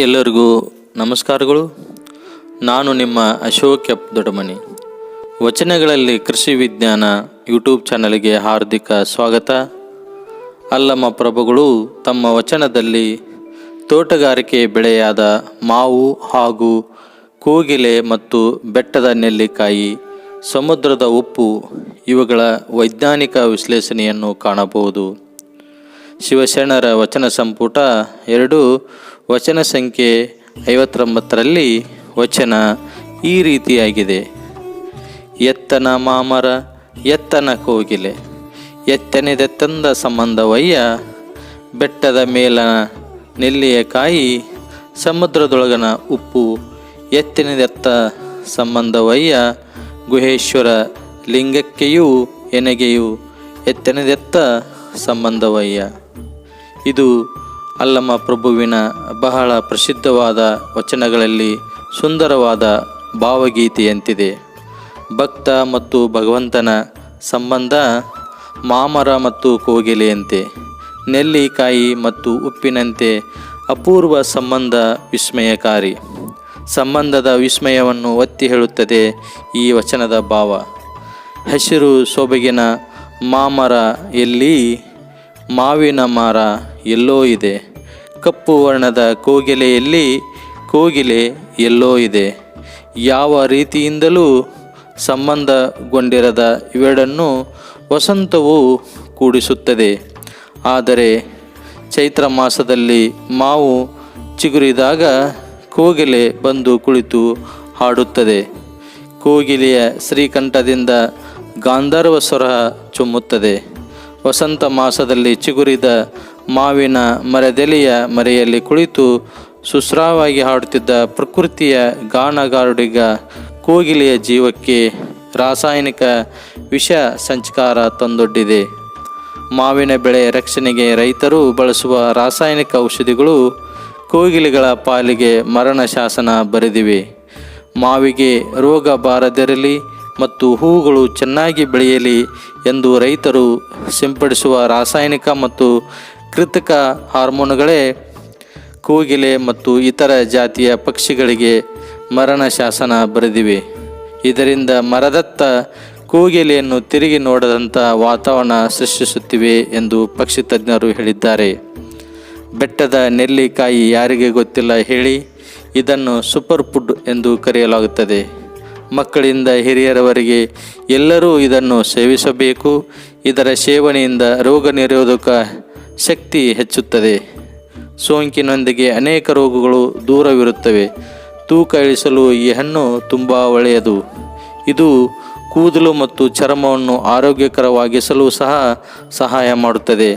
ಎಲ್ಲರಿಗೂ ನಮಸ್ಕಾರಗಳು. ನಾನು ನಿಮ್ಮ ಅಶೋಕ್ ಎಪ್ ದೊಡ್ಡಮನಿ. ವಚನಗಳಲ್ಲಿ ಕೃಷಿ ವಿಜ್ಞಾನ ಯೂಟ್ಯೂಬ್ ಚಾನಲ್ಗೆ ಹಾರ್ದಿಕ ಸ್ವಾಗತ. ಅಲ್ಲಮ್ಮ ಪ್ರಭುಗಳು, ತಮ್ಮ ವಚನದಲ್ಲಿ ತೋಟಗಾರಿಕೆ ಬೆಳೆಯಾದ ಮಾವು, ಹಾಗೂ ಕೋಗಿಲೆ ಮತ್ತು ಬೆಟ್ಟದ ನೆಲ್ಲಿಕಾಯಿ, ಸಮುದ್ರದ ಉಪ್ಪು, ಇವುಗಳ ವೈಜ್ಞಾನಿಕ ವಿಶ್ಲೇಷಣೆಯನ್ನು ಕಾಣಬಹುದು. ಶಿವಶರಣರ ವಚನ ಸಂಪುಟ ಎರಡು, ವಚನ ಸಂಖ್ಯೆ ಐವತ್ತೊಂಬತ್ತರಲ್ಲಿ ವಚನ ಈ ರೀತಿಯಾಗಿದೆ. ಎತ್ತನ ಮಾಮರ, ಎತ್ತನ ಕೋಗಿಲೆ ಎತ್ತನೆದೆತ್ತಂದ ಸಂಬಂಧವಯ್ಯ, ಬೆಟ್ಟದ ಮೇಲನ ನೆಲ್ಲಿಯ ಕಾಯಿ, ಸಮುದ್ರದೊಳಗನ ಉಪ್ಪು ಎತ್ತನೆದೆತ್ತ ಸಂಬಂಧವಯ್ಯ, ಗುಹೇಶ್ವರ ಲಿಂಗಕ್ಕೆಯೂ ಎನಗೆಯೂ ಎತ್ತನೆದೆತ್ತ ಸಂಬಂಧವಯ್ಯ. ಇದು ಅಲ್ಲಮ ಪ್ರಭುವಿನ ಬಹಳ ಪ್ರಸಿದ್ಧವಾದ ವಚನಗಳಲ್ಲಿ ಸುಂದರವಾದ ಭಾವಗೀತೆಯಂತಿದೆ. ಭಕ್ತ ಮತ್ತು ಭಗವಂತನ ಸಂಬಂಧ ಮಾಮರ ಮತ್ತು ಕೋಗಿಲೆಯಂತೆ, ನೆಲ್ಲಿಕಾಯಿ ಮತ್ತು ಉಪ್ಪಿನಂತೆ ಅಪೂರ್ವ ಸಂಬಂಧ ವಿಸ್ಮಯಕಾರಿ. ಸಂಬಂಧದ ವಿಸ್ಮಯವನ್ನು ಒತ್ತಿ ಹೇಳುತ್ತದೆ ಈ ವಚನದ ಭಾವ. ಹಸಿರು ಸೊಬಗಿನ ಮಾಮರ ಎಲ್ಲಿ? ಮಾವಿನ ಮರ ಎಲ್ಲೋ ಇದೆ. ಕಪ್ಪು ವರ್ಣದ ಕೋಗಿಲೆಯಲ್ಲಿ ಕೋಗಿಲೆ ಎಲ್ಲೋ ಇದೆ. ಯಾವ ರೀತಿಯಿಂದಲೂ ಸಂಬಂಧಗೊಂಡಿರದ ಇವೆರಡನ್ನು ವಸಂತವು ಕೂಡಿಸುತ್ತದೆ. ಆದರೆ ಚೈತ್ರ ಮಾಸದಲ್ಲಿ ಮಾವು ಚಿಗುರಿದಾಗ ಕೋಗಿಲೆ ಬಂದು ಕುಳಿತು ಹಾಡುತ್ತದೆ. ಕೋಗಿಲೆಯ ಶ್ರೀಕಂಠದಿಂದ ಗಾಂಧರ್ವ ಸ್ವರ ಚುಮ್ಮುತ್ತದೆ. ವಸಂತ ಮಾಸದಲ್ಲಿ ಚಿಗುರಿದ ಮಾವಿನ ಮರದೆಲೆಯ ಮರೆಯಲ್ಲಿ ಕುಳಿತು ಸುಸ್ರಾವಾಗಿ ಹಾಡುತ್ತಿದ್ದ ಪ್ರಕೃತಿಯ ಗಾನಗಾರುಡಿಗ ಕೋಗಿಲೆಯ ಜೀವಕ್ಕೆ ರಾಸಾಯನಿಕ ವಿಷ ಸಂಚಕಾರ ತಂದೊಡ್ಡಿದೆ. ಮಾವಿನ ಬೆಳೆ ರಕ್ಷಣೆಗೆ ರೈತರು ಬಳಸುವ ರಾಸಾಯನಿಕ ಔಷಧಿಗಳು ಕೋಗಿಲೆಗಳ ಪಾಲಿಗೆ ಮರಣ ಶಾಸನ ಬರೆದಿವೆ. ಮಾವಿಗೆ ರೋಗ ಬಾರದಿರಲಿ ಮತ್ತು ಹೂವುಗಳು ಚೆನ್ನಾಗಿ ಬೆಳೆಯಲಿ ಎಂದು ರೈತರು ಸಿಂಪಡಿಸುವ ರಾಸಾಯನಿಕ ಮತ್ತು ಕೃತಕ ಹಾರ್ಮೋನುಗಳೇ ಕೂಗಿಲೆ ಮತ್ತು ಇತರ ಜಾತಿಯ ಪಕ್ಷಿಗಳಿಗೆ ಮರಣ ಶಾಸನ ಬರೆದಿವೆ. ಇದರಿಂದ ಮರದತ್ತ ಕೂಗಿಲೆಯನ್ನು ತಿರುಗಿ ನೋಡದಂಥ ವಾತಾವರಣ ಸೃಷ್ಟಿಸುತ್ತಿವೆ ಎಂದು ಪಕ್ಷಿ ತಜ್ಞರು ಹೇಳಿದ್ದಾರೆ. ಬೆಟ್ಟದ ನೆಲ್ಲಿಕಾಯಿ ಯಾರಿಗೆ ಗೊತ್ತಿಲ್ಲ ಹೇಳಿ, ಇದನ್ನು ಸೂಪರ್ ಫುಡ್ ಎಂದು ಕರೆಯಲಾಗುತ್ತದೆ. ಮಕ್ಕಳಿಂದ ಹಿರಿಯರವರೆಗೆ ಎಲ್ಲರೂ ಇದನ್ನು ಸೇವಿಸಬೇಕು. ಇದರ ಸೇವನೆಯಿಂದ ರೋಗ ನಿರೋಧಕ ಶಕ್ತಿ ಹೆಚ್ಚುತ್ತದೆ. ಸೋಂಕಿನೊಂದಿಗೆ ಅನೇಕ ರೋಗಗಳು ದೂರವಿರುತ್ತವೆ. ತೂಕ ಇಳಿಸಲು ಈ ಹಣ್ಣು ತುಂಬ ಒಳ್ಳೆಯದು. ಇದು ಕೂದಲು ಮತ್ತು ಚರ್ಮವನ್ನು ಆರೋಗ್ಯಕರವಾಗಿಸಲು ಸಹ ಸಹಾಯ ಮಾಡುತ್ತದೆ.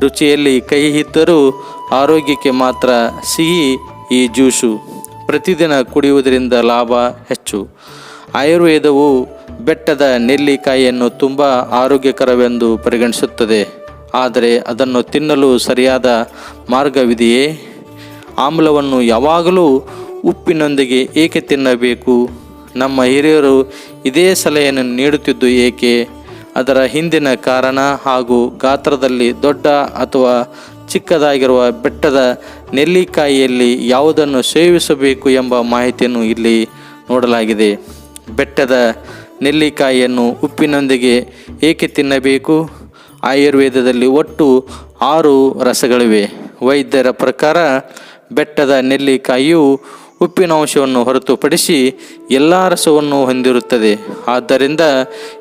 ರುಚಿಯಲ್ಲಿ ಕೈ ಇದ್ದರೂ ಆರೋಗ್ಯಕ್ಕೆ ಮಾತ್ರ ಸಿಹಿ ಈ ಜ್ಯೂಸು. ಪ್ರತಿದಿನ ಕುಡಿಯುವುದರಿಂದ ಲಾಭ ಹೆಚ್ಚು. ಆಯುರ್ವೇದವು ಬೆಟ್ಟದ ನೆಲ್ಲಿಕಾಯಿಯನ್ನು ತುಂಬ ಆರೋಗ್ಯಕರವೆಂದು ಪರಿಗಣಿಸುತ್ತದೆ. ಆದರೆ ಅದನ್ನು ತಿನ್ನಲು ಸರಿಯಾದ ಮಾರ್ಗವಿದೆಯೇ? ಆಮ್ಲವನ್ನು ಯಾವಾಗಲೂ ಉಪ್ಪಿನೊಂದಿಗೆ ಏಕೆ ತಿನ್ನಬೇಕು? ನಮ್ಮ ಹಿರಿಯರು ಇದೇ ಸಲಹೆಯನ್ನು ನೀಡುತ್ತಿದ್ದು ಏಕೆ? ಅದರ ಹಿಂದಿನ ಕಾರಣ ಹಾಗೂ ಗಾತ್ರದಲ್ಲಿ ದೊಡ್ಡ ಅಥವಾ ಚಿಕ್ಕದಾಗಿರುವ ಬೆಟ್ಟದ ನೆಲ್ಲಿಕಾಯಿಯಲ್ಲಿ ಯಾವುದನ್ನು ಸೇವಿಸಬೇಕು ಎಂಬ ಮಾಹಿತಿಯನ್ನು ಇಲ್ಲಿ ನೋಡಲಾಗಿದೆ. ಬೆಟ್ಟದ ನೆಲ್ಲಿಕಾಯಿಯನ್ನು ಉಪ್ಪಿನೊಂದಿಗೆ ಏಕೆ ತಿನ್ನಬೇಕು? ಆಯುರ್ವೇದದಲ್ಲಿ ಒಟ್ಟು ಆರು ರಸಗಳಿವೆ. ವೈದ್ಯರ ಪ್ರಕಾರ ಬೆಟ್ಟದ ನೆಲ್ಲಿಕಾಯಿಯು ಉಪ್ಪಿನ ಅಂಶವನ್ನು ಹೊರತುಪಡಿಸಿ ಎಲ್ಲ ರಸವನ್ನು ಹೊಂದಿರುತ್ತದೆ. ಆದ್ದರಿಂದ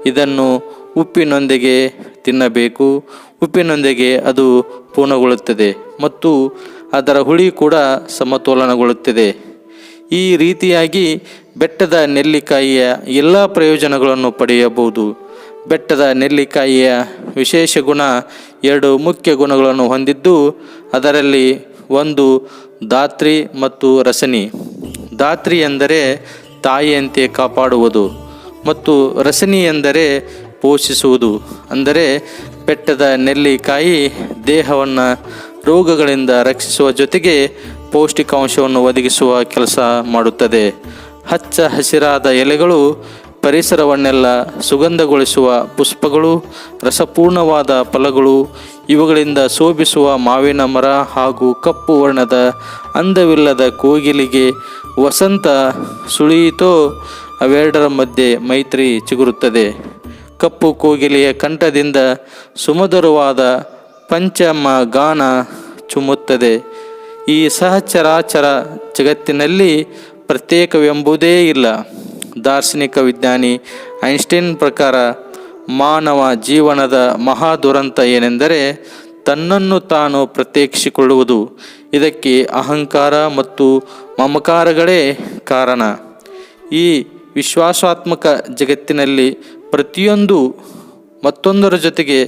ಇದನ್ನು ಉಪ್ಪಿನೊಂದಿಗೆ ತಿನ್ನಬೇಕು. ಉಪ್ಪಿನೊಂದಿಗೆ ಅದು ಪೂರ್ಣಗೊಳ್ಳುತ್ತದೆ ಮತ್ತು ಅದರ ಹುಳಿ ಕೂಡ ಸಮತೋಲನಗೊಳ್ಳುತ್ತದೆ. ಈ ರೀತಿಯಾಗಿ ಬೆಟ್ಟದ ನೆಲ್ಲಿಕಾಯಿಯ ಎಲ್ಲ ಪ್ರಯೋಜನಗಳನ್ನು ಪಡೆಯಬಹುದು. ಬೆಟ್ಟದ ನೆಲ್ಲಿಕಾಯಿಯ ವಿಶೇಷ ಗುಣ ಎರಡು ಮುಖ್ಯ ಗುಣಗಳನ್ನು ಹೊಂದಿದ್ದು, ಅದರಲ್ಲಿ ಒಂದು ದಾತ್ರಿ ಮತ್ತು ರಸನಿ ದಾತ್ರಿ ಎಂದರೆ ತಾಯಿಯಂತೆ ಕಾಪಾಡುವುದು ಮತ್ತು ರಸನಿ ಎಂದರೆ ಪೋಷಿಸುವುದು. ಅಂದರೆ ಬೆಟ್ಟದ ನೆಲ್ಲಿಕಾಯಿ ದೇಹವನ್ನು ರೋಗಗಳಿಂದ ರಕ್ಷಿಸುವ ಜೊತೆಗೆ ಪೌಷ್ಟಿಕಾಂಶವನ್ನು ಒದಗಿಸುವ ಕೆಲಸ ಮಾಡುತ್ತದೆ. ಹಚ್ಚ ಹಸಿರಾದ ಎಲೆಗಳು ಪರಿಸರವನ್ನೆಲ್ಲ ಸುಗಂಧಗೊಳಿಸುವ ಪುಷ್ಪಗಳು, ರಸಪೂರ್ಣವಾದ ಫಲಗಳು, ಇವುಗಳಿಂದ ಶೋಭಿಸುವ ಮಾವಿನ ಮರ ಹಾಗೂ ಕಪ್ಪು ವರ್ಣದ ಅಂದವಿಲ್ಲದ ಕೋಗಿಲಿಗೆ ವಸಂತ ಸುಳಿಯಿತೋ ಅವೆರಡರ ಮಧ್ಯೆ ಮೈತ್ರಿ ಚಿಗುರುತ್ತದೆ. ಕಪ್ಪು ಕೋಗಿಲೆಯ ಕಂಠದಿಂದ ಸುಮಧುರವಾದ ಪಂಚಮ ಗಾನ ಚುಮ್ಮುತ್ತದೆ. ಈ ಸಹಚರಾಚರ ಜಗತ್ತಿನಲ್ಲಿ ಪ್ರತ್ಯೇಕವೆಂಬುದೇ ಇಲ್ಲ. ದಾರ್ಶನಿಕ ವಿಜ್ಞಾನಿ ಐನ್ಸ್ಟೈನ್ ಪ್ರಕಾರ ಮಾನವ ಜೀವನದ ಮಹಾ ದುರಂತ ಏನೆಂದರೆ ತನ್ನನ್ನು ತಾನು ಪ್ರತ್ಯೇಕಿಸಿಕೊಳ್ಳುವುದು. ಇದಕ್ಕೆ ಅಹಂಕಾರ ಮತ್ತು ಮಮಕಾರಗಳೇ ಕಾರಣ. ಈ ವಿಶ್ವಾಸಾತ್ಮಕ ಜಗತ್ತಿನಲ್ಲಿ ಪ್ರತಿಯೊಂದು ಮತ್ತೊಂದರ ಜೊತೆಗೆ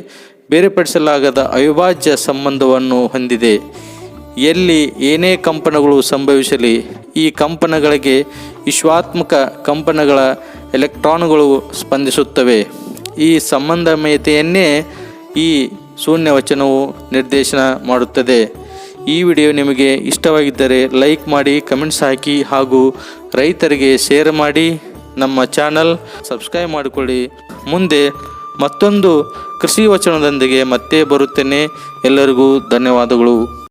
ಬೇರ್ಪಡಿಸಲಾಗದ ಅವಿಭಾಜ್ಯ ಸಂಬಂಧವನ್ನು ಹೊಂದಿದೆ. ಎಲ್ಲಿ ಏನೇ ಕಂಪನಗಳು ಸಂಭವಿಸಲಿ, ಈ ಕಂಪನಗಳಿಗೆ ವಿಶ್ವಾತ್ಮಕ ಕಂಪನಗಳ ಎಲೆಕ್ಟ್ರಾನ್ಗಳು ಸ್ಪಂದಿಸುತ್ತವೆ. ಈ ಸಂಬಂಧಮಯತೆಯನ್ನೇ ಈ ಶೂನ್ಯವಚನವು ನಿರ್ದೇಶನ ಮಾಡುತ್ತದೆ. ಈ ವಿಡಿಯೋ ನಿಮಗೆ ಇಷ್ಟವಾಗಿದ್ದರೆ ಲೈಕ್ ಮಾಡಿ, ಕಮೆಂಟ್ಸ್ ಹಾಕಿ ಹಾಗೂ ರೈತರಿಗೆ ಶೇರ್ ಮಾಡಿ. ನಮ್ಮ ಚಾನಲ್ ಸಬ್ಸ್ಕ್ರೈಬ್ ಮಾಡಿಕೊಳ್ಳಿ. ಮುಂದೆ ಮತ್ತೊಂದು ಕೃಷಿ ವಚನದೊಂದಿಗೆ ಮತ್ತೆ ಬರುತ್ತೇನೆ. ಎಲ್ಲರಿಗೂ ಧನ್ಯವಾದಗಳು.